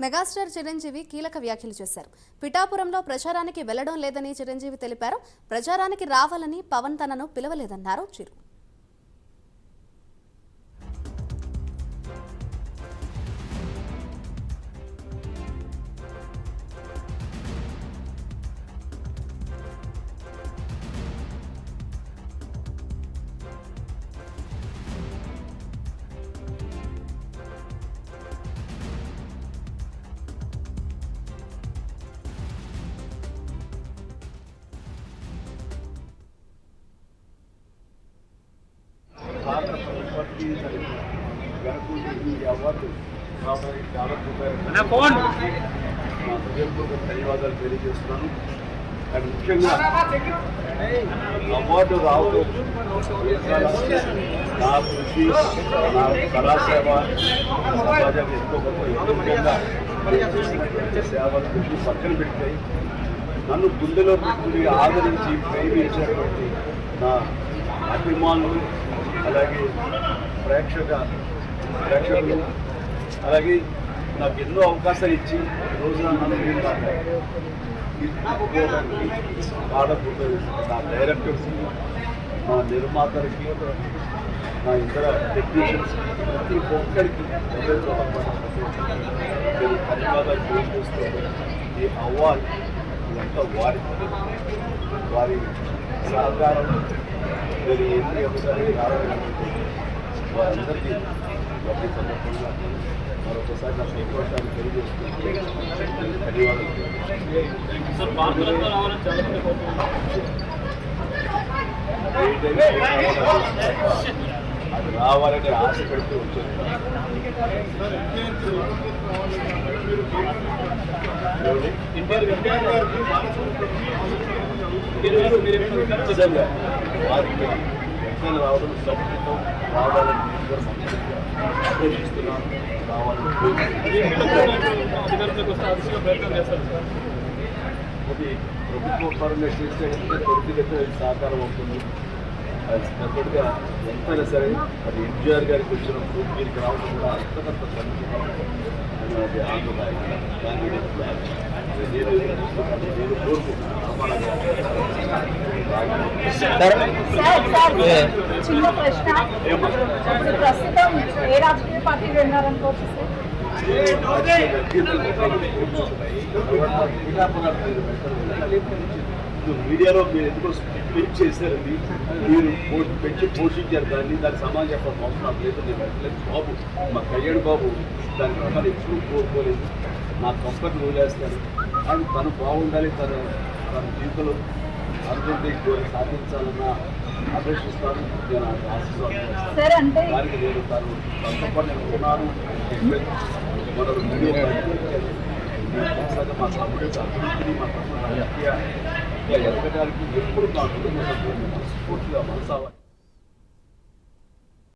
Megastar Chiranjeevi కీలక వ్యాఖ్యలు చేశారు. పిఠాపురంలో ప్రచారానికి వెళ్ళడం లేదని చిరంజీవి తెలిపారు. ప్రచారానికి రావాలని పవన్ తనను పిలవలేదన్నారు. చిరు ధన్యవాదాలు తెలియజేస్తున్నాను. అండ్ ముఖ్యంగా అవార్డు రావడం నా కృషి నా కళాసేవ సమాజం ఎంతో గొప్ప ముఖ్యంగా సేవలు కృషి పక్కన పెట్టాయి నన్ను గుండెలో పెట్టుకుని ఆదరించి ప్రేమించినటువంటి నా అభిమానులు అలాగే ప్రేక్షక ప్రేక్షకులు అలాగే నాకు ఎన్నో అవకాశాలు ఇచ్చి రోజున నన్ను నేను తీర్చుకోవడానికి ఆడకూడదు నా డైరెక్టర్స్ నా నిర్మాతలకి నా ఇతర టెక్నీషియన్స్ ప్రతి ఒక్కరికి హృదయపూర్వక నేను ధన్యవాదాలు తెలియజేస్తున్నాను. ఈ అవార్డు ఇదంతా వారి వారి సహకారం మీరు ఎన్ని ఒకసారి వారందరికీ వారి సందర్భంగా మరొకసారి నా సంతోషాన్ని తెలియజేస్తున్నాను. ధన్యవాదాలు. అది రావాలని ఆశ పెడుతూ నిజంగా. వారికి ఎక్కడ రావడం సంస్కృతం రావాలని నేను కూడా మనస్ఫూర్తిగా ఆదేశిస్తున్నాను. రావాలని అది ప్రభుత్వ పరంగా చేస్తే అది సాకారం అవుతుంది డెఫినెట్గా ఎంతైనా సరే అది ఎన్టీఆర్ గారికి వచ్చినప్పుడు దీనికి రావడం కూడా అంతకంత అది ఆనందదాయకం కానీ నేను కోరుకుంటున్నాను. ప్రస్తుతం ఏ రాజకీయ పార్టీలు ఉన్నారనుకోవచ్చు సార్ మీడియాలో మీరు ఎందుకు స్పీచ్ చేశారండి. మీరు పో- పెంచి పోషించారు దాన్ని దానికి సమాజం చెప్పాల్సిన అవసరం లేదు నేను బాబు మా కళ్యాణ్ బాబు దాని ప్రకారం ఎప్పుడు కోరుకోలేదు నా కంఫర్ట్ వదిలేస్తాను అండ్ తను బాగుండాలి తను తన జీవితంలో అభివృద్ధి కోరి సాధించాలన్న అపేక్షిస్తాను నేను ఆశిస్తాను దానికి నేను తను తనతో నేను ఉన్నాను మీడియా మా తమ్ముడు అభివృద్ధిని మా తమ్ముడు రాజకీయ Diğer yarı kadar gidiyor. Bunun da artık bu kadar. Bu kilo var.